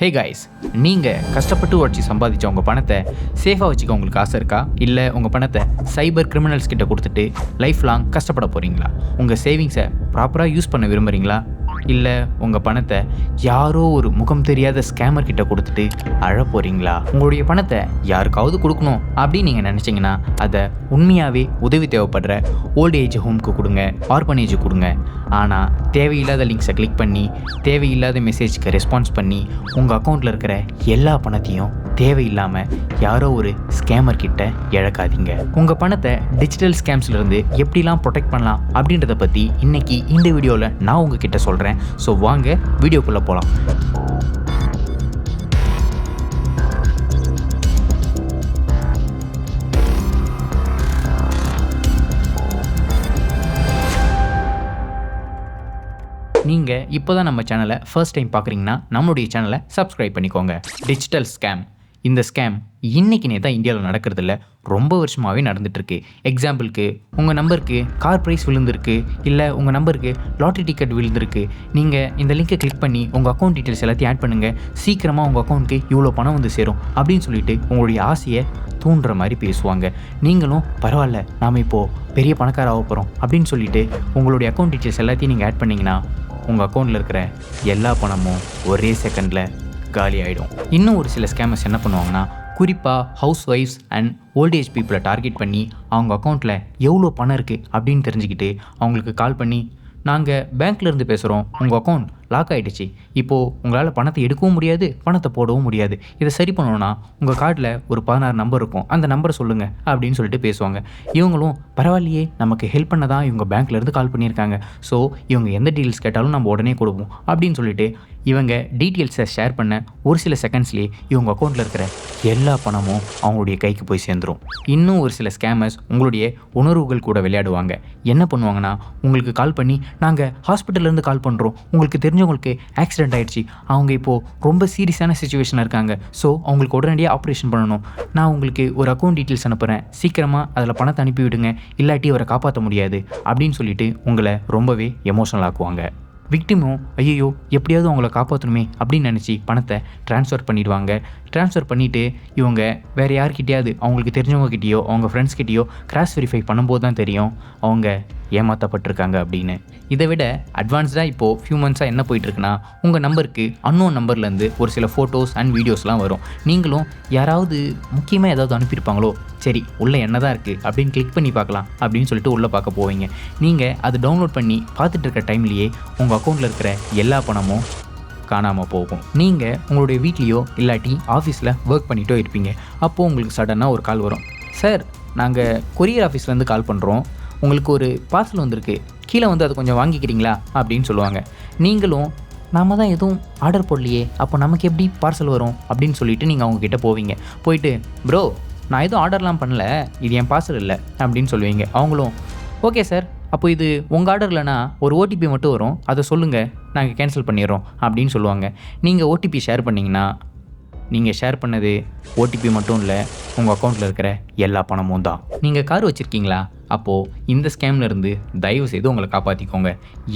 Hey guys நீங்கள் கஷ்டப்பட்டு உழைச்சி சம்பாதிச்ச உங்கள் பணத்தை சேஃபாக வச்சுக்க உங்களுக்கு ஆசை இருக்கா? இல்லை உங்கள் பணத்தை சைபர் கிரிமினல்ஸ் கிட்ட கொடுத்துட்டு லைஃப் லாங் கஷ்டப்பட போகிறீங்களா உங்கள் சேவிங்ஸை ப்ராப்பராக யூஸ் பண்ண விரும்புகிறீங்களா இல்லை உங்கள் பணத்தை யாரோ ஒரு முகம் தெரியாத ஸ்கேமர் கிட்ட கொடுத்துட்டு அழ போகிறீங்களா உங்களுடைய பணத்தை யாருக்காவது கொடுக்கணும் அப்படின்னு நீங்கள் நினச்சிங்கன்னா அதை உண்மையாகவே உதவி தேவைப்படுற ஓல்ட் ஏஜ் ஹோம்க்கு கொடுங்க ஆர்பனேஜ் கொடுங்க. ஆனால் தேவையில்லாத லிங்க்ஸை கிளிக் பண்ணி தேவையில்லாத மெசேஜ்க்கு ரெஸ்பான்ஸ் பண்ணி உங்கள் அக்கௌண்ட்டில் இருக்கிற எல்லா பணத்தையும் தேவையில்லாமல் யாரோ ஒரு ஸ்கேமர் கிட்ட இழக்காதீங்க. உங்கள் பணத்தை டிஜிட்டல் ஸ்கேம்ஸ்லேருந்து எப்படிலாம் ப்ரொடெக்ட் பண்ணலாம் அப்படின்றத பற்றி இன்னைக்கு இந்த வீடியோவில் நான் உங்ககிட்ட சொல்கிறேன் ஸோ வாங்க வீடியோக்குள்ளே போகலாம் நீங்கள் இப்போ தான் நம்ம சேனலை ஃபர்ஸ்ட் டைம் பார்க்குறீங்கன்னா நம்மளுடைய சேனலை சப்ஸ்கிரைப் பண்ணிக்கோங்க. டிஜிட்டல் ஸ்கேம் இந்த ஸ்கேம் இன்றைக்கினே தான் இந்தியாவில் நடக்கிறதில்ல. ரொம்ப வருஷமாகவே நடந்துகிட்ருக்கு எக்ஸாம்பிளுக்கு உங்கள் நம்பருக்கு கார் ப்ரைஸ் விழுந்திருக்கு. இல்லை உங்கள் நம்பருக்கு லாட்ரி டிக்கெட் விழுந்திருக்கு. நீங்கள் இந்த லிங்கை கிளிக் பண்ணி உங்கள் அக்கௌண்ட் டீட்டெயில்ஸ் எல்லாத்தையும் ஆட் பண்ணுங்கள் சீக்கிரமாக உங்கள் அக்கௌண்ட்டுக்கு இவ்வளோ பணம் வந்து சேரும். அப்படின்னு சொல்லிட்டு உங்களுடைய ஆசையை தூண்டுற மாதிரி பேசுவாங்க. நீங்களும் பரவாயில்ல நாம் இப்போது பெரிய பணக்கார ஆக போகிறோம் அப்படின்னு சொல்லிட்டு உங்களுடைய அக்கௌண்ட் டீட்டெயில்ஸ் எல்லாத்தையும் நீங்கள் ஆட் பண்ணிங்கன்னா உங்கள் அக்கௌண்ட்டில் இருக்கிற எல்லா பணமும் ஒரே செகண்டில் காலி ஆகிடும் இன்னும் ஒரு சில ஸ்கேமர்ஸ் என்ன பண்ணுவாங்கன்னா குறிப்பாக house wives and old age பீப்புளை டார்கெட் பண்ணி அவங்க அக்கௌண்ட்டில் எவ்வளோ பணம் இருக்குது அப்படின்னு தெரிஞ்சுக்கிட்டு அவங்களுக்கு கால் பண்ணி நாங்கள் பேங்க்லேருந்து பேசுகிறோம் உங்கள் அக்கௌண்ட் லாக் ஆகிடுச்சு இப்போது உங்களால் பணத்தை எடுக்கவும் முடியாது பணத்தை போடவும் முடியாது. இதை சரி பண்ணணும்னா உங்கள் கார்டில் ஒரு பதினாறு நம்பர் இருக்கும். அந்த நம்பரை சொல்லுங்கள் அப்படின்னு சொல்லிட்டு பேசுவாங்க. இவங்களும் பரவாயில்லையே நமக்கு ஹெல்ப் பண்ண தான் இவங்க பேங்க்லேருந்து கால் பண்ணியிருக்காங்க. ஸோ இவங்க எந்த டீட்டெயில்ஸ் கேட்டாலும் நம்ம உடனே கொடுப்போம் அப்படின்னு சொல்லிட்டு இவங்க டீட்டெயில்ஸை ஷேர் பண்ண ஒரு சில செகண்ட்ஸ்லேயே இவங்க அக்கௌண்ட்டில் இருக்கிற எல்லா பணமும் அவங்களுடைய கைக்கு போய் சேர்ந்துரும். இன்னும் ஒரு சில ஸ்கேமர்ஸ் உங்களுடைய உணர்வுகள் கூட விளையாடுவாங்க. என்ன பண்ணுவாங்கன்னா உங்களுக்கு கால் பண்ணி நாங்கள் ஹாஸ்பிட்டல்லேருந்து கால் பண்ணுறோம் உங்களுக்கு தெரிஞ்சவங்களுக்கு ஆக்சிடென்ட் ஆகிடுச்சு அவங்க இப்போது ரொம்ப சீரியஸான சுச்சுவேஷனில் இருக்காங்க. ஸோ அவங்களுக்கு உடனடியாக ஆப்ரேஷன் பண்ணணும். நான் உங்களுக்கு ஒரு அக்கௌண்ட் டீட்டெயில்ஸ் அனுப்புகிறேன் சீக்கிரமாக அதில் பணத்தை அனுப்பி விடுங்க இல்லாட்டி அவரை காப்பாற்ற முடியாது. அப்படின்னு சொல்லிட்டு உங்களை ரொம்பவே எமோஷனல் ஆக்குவாங்க. விக்டிமும் ஐயோ எப்படியாவது அவங்கள காப்பாற்றணுமே அப்படின்னு நினச்சி பணத்தை ட்ரான்ஸ்ஃபர் பண்ணிடுவாங்க. ட்ரான்ஸ்ஃபர் பண்ணிவிட்டு இவங்க வேறு யார்கிட்டயாவது அவங்களுக்கு தெரிஞ்சவங்ககிட்டயோ அவங்க ஃப்ரெண்ட்ஸ்கிட்டயோ கிராஸ் வெரிஃபை பண்ணும்போது தான் தெரியும் அவங்க ஏமாற்றப்பட்டிருக்காங்க அப்படின்னு. இதை விட அட்வான்ஸ்டாக இப்போது ஃபியூ மந்த்ஸாக என்ன போயிட்டுருக்குன்னா உங்கள் நம்பருக்கு அன்னோன் நம்பர்லேருந்து ஒரு சில ஃபோட்டோஸ் அண்ட் வீடியோஸ்லாம் வரும். நீங்களும் யாராவது முக்கியமாக ஏதாவது அனுப்பியிருப்பாங்களோ சரி உள்ளே என்ன தான் இருக்குது அப்படின்னு கிளிக் பண்ணி பார்க்கலாம் அப்படின்னு சொல்லிட்டு உள்ளே பார்க்க போவீங்க. நீங்கள் அது டவுன்லோட் பண்ணி பார்த்துட்டு இருக்க டைம்லேயே உங்கள் அக்கௌண்ட்டில் இருக்கிற எல்லா பணமும் காணாமல் போகும். நீங்கள் உங்களுடைய வீட்லேயோ இல்லாட்டி ஆஃபீஸில் ஒர்க் பண்ணிட்டோ இருப்பீங்க. அப்போது உங்களுக்கு சடனாக ஒரு கால் வரும். சார் நாங்கள் கொரியர் ஆஃபீஸ்லேருந்து கால் பண்ணுறோம் உங்களுக்கு ஒரு பார்சல் வந்திருக்கு. கீழே வந்து அதை கொஞ்சம் வாங்கிக்கிறீங்களா? அப்படின்னு சொல்லுவாங்க. நீங்களும் நாம தான் எதுவும் ஆர்டர் போடலையே. அப்போ நமக்கு எப்படி பார்சல் வரும்? அப்படின்னு சொல்லிட்டு நீங்கள் அவங்கக்கிட்ட போவீங்க. போயிட்டு ப்ரோ நான் எதுவும் ஆர்டர்லாம் பண்ணல. இது என் பார்சல் இல்லை. அப்படின்னு சொல்லுவீங்க. அவங்களும் ஓகே சார் அப்போ இது உங்கள் ஆர்டர் இல்லைனா ஒரு ஓடிபி மட்டும் வரும். அதை சொல்லுங்கள் நாங்கள் கேன்சல் பண்ணிடுறோம் அப்படின்னு சொல்லுவாங்க. நீங்கள் ஓடிபி ஷேர் பண்ணிங்கன்னா நீங்கள் ஷேர் பண்ணது ஓடிபி மட்டும் இல்லை உங்கள் அக்கௌண்ட்டில் இருக்கிற எல்லா பணமும் தான். நீங்கள் கார் வச்சுருக்கீங்களா? அப்போது இந்த ஸ்கேம்லேருந்து தயவு செய்து உங்களை காப்பாற்றிக்கோங்க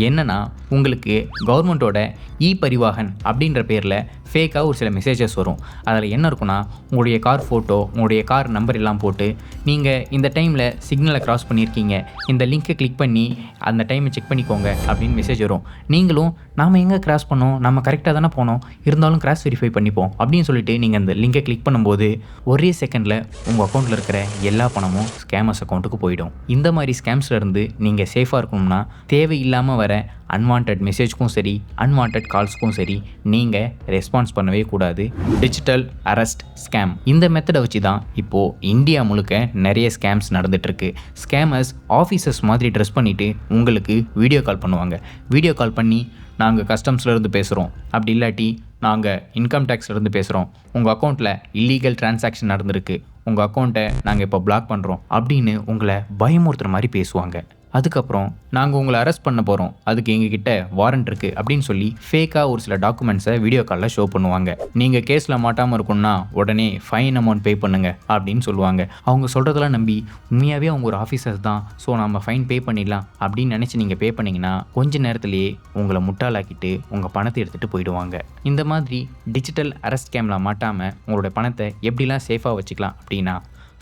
என்னென்னா உங்களுக்கு கவர்மெண்ட்டோட இ பரிவாகன் அப்படின்ற பேரில் ஃபேக்காக ஒரு சில மெசேஜஸ் வரும். அதில் என்ன இருக்குன்னா உங்களுடைய கார் ஃபோட்டோ உங்களுடைய கார் நம்பர் எல்லாம் போட்டு நீங்கள் இந்த டைமில் சிக்னலை க்ராஸ் பண்ணியிருக்கீங்க. இந்த லிங்க்கை கிளிக் பண்ணி அந்த டைமை செக் பண்ணிக்கோங்க அப்படின்னு மெசேஜ் வரும். நீங்களும் நாம் எங்கே கிராஸ் பண்ணோம்? நம்ம கரெக்டாக தானே போனோம். இருந்தாலும் கிராஸ் வெரிஃபை பண்ணிப்போம் அப்படின்னு சொல்லிட்டு நீங்கள் அந்த லிங்கை கிளிக் பண்ணும்போது ஒரே செகண்டில் உங்கள் அக்கௌண்ட்டில் இருக்கிற எல்லா பணமும் ஸ்கேமர்ஸ் அக்கௌண்ட்டுக்கு போயிடும். இந்த மாதிரி ஸ்கேம்ஸ்ல இருந்து நீங்கள் சேஃபாக இருக்கணும்னா தேவையில்லாமல் வர அன்வான்ட் மெசேஜ்க்கும் சரி அன்வான்ட் கால்ஸ்க்கும் சரி நீங்கள் ரெஸ்பான்ஸ் பண்ணவே கூடாது. டிஜிட்டல் அரெஸ்ட் ஸ்கேம் இந்த மெத்தடை வச்சு தான் இப்போது இந்தியா முழுக்க நிறைய ஸ்கேம்ஸ் நடந்துகிட்ருக்கு ஸ்கேமர்ஸ் ஆஃபீஸர்ஸ் மாதிரி ட்ரெஸ் பண்ணிவிட்டு உங்களுக்கு வீடியோ கால் பண்ணுவாங்க. வீடியோ கால் பண்ணி நாங்கள் கஸ்டம்ஸ்லேருந்து பேசுகிறோம் அப்படி இல்லாட்டி நாங்கள் இன்கம் டேக்ஸ்லேருந்து பேசுகிறோம் உங்கள் அக்கௌண்ட்டில் இல்லீகல் டிரான்சாக்ஷன் நடந்திருக்கு. உங்கள் அக்கௌண்ட்டை நாங்கள் இப்போ பிளாக் பண்ணுறோம் அப்படின்னு உங்களை பயமுறுத்துகிற மாதிரி பேசுவாங்க. அதுக்கப்புறம் நாங்கள் உங்களை அரெஸ்ட் பண்ண போகிறோம் அதுக்கு எங்ககிட்ட வாரண்ட் இருக்குது அப்படின்னு சொல்லி ஃபேக்காக ஒரு சில டாக்குமெண்ட்ஸை வீடியோ காலில் ஷோ பண்ணுவாங்க. நீங்கள் கேஸில் மாட்டாமல் இருக்கணும்னா உடனே ஃபைன் அமௌண்ட் பே பண்ணுங்க அப்படின்னு சொல்லுவாங்க. அவங்க சொல்கிறதெல்லாம் நம்பி உண்மையாகவே அவங்க ஒரு ஆஃபீஸர்ஸ் தான். ஸோ நம்ம ஃபைன் பே பண்ணிடலாம் அப்படின்னு நினச்சி நீங்கள் பே பண்ணிங்கன்னா கொஞ்ச நேரத்திலேயே உங்களை முட்டாளாக்கிட்டு உங்கள் பணத்தை எடுத்துகிட்டு போயிடுவாங்க. இந்த மாதிரி டிஜிட்டல் அரெஸ்ட் கேமில் மாட்டாமல் உங்களோட பணத்தை எப்படிலாம் சேஃபாக வச்சுக்கலாம் அப்படின்னா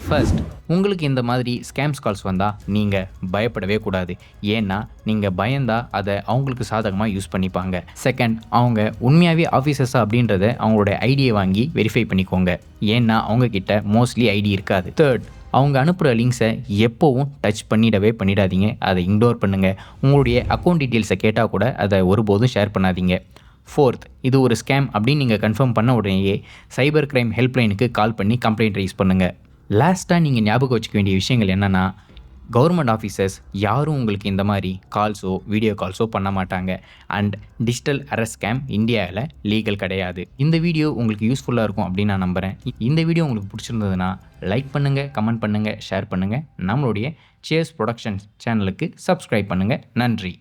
ஃபர்ஸ்ட் உங்களுக்கு இந்த மாதிரி ஸ்கேம்ஸ் கால்ஸ் வந்தால் நீங்கள் பயப்படவே கூடாது. ஏன்னா நீங்கள் பயந்தா அதை அவங்களுக்கு சாதகமாக யூஸ் பண்ணிப்பாங்க. செகண்ட் அவங்க உண்மையாகவே ஆஃபீஸர்ஸா அப்படின்றத அவங்களோட ஐடியை வாங்கி வெரிஃபை பண்ணிக்கோங்க. ஏன்னா அவங்கக்கிட்ட மோஸ்ட்லி ஐடி இருக்காது. தேர்ட் அவங்க அனுப்புகிற லிங்க்ஸை எப்போவும் டச் பண்ணிடவே பண்ணிடாதீங்க. அதை இக்னோர் பண்ணுங்கள் உங்களுடைய அக்கௌண்ட் டீட்டெயில்ஸை கேட்டால் கூட அதை ஒருபோதும் ஷேர் பண்ணாதீங்க. ஃபோர்த் இது ஒரு ஸ்கேம் அப்படின்னு நீங்கள் கன்ஃபார்ம் பண்ண உடனேயே சைபர் கிரைம் ஹெல்ப்லைனுக்கு கால் பண்ணி கம்ப்ளைண்ட் ரைஸ் பண்ணுங்கள் லாஸ்ட்டாக நீங்கள் ஞாபகம் வச்சுக்க வேண்டிய விஷயங்கள் என்னென்னா கவர்மெண்ட் ஆஃபீஸர்ஸ் யாரும் உங்களுக்கு இந்த மாதிரி கால்ஸோ வீடியோ கால்ஸோ பண்ண மாட்டாங்க. அண்ட் டிஜிட்டல் அரஸ் ஸ்கேம் இந்தியாவில் லீகல் கிடையாது. இந்த வீடியோ உங்களுக்கு யூஸ்ஃபுல்லாக இருக்கும் அப்படின்னு நான் நம்புகிறேன் இந்த வீடியோ உங்களுக்கு பிடிச்சிருந்ததுன்னா லைக் பண்ணுங்கள் கமெண்ட் பண்ணுங்கள் ஷேர் பண்ணுங்கள் நம்மளுடைய சேஸ் ப்ரொடக்ஷன்ஸ் சேனலுக்கு சப்ஸ்கிரைப் பண்ணுங்கள் நன்றி.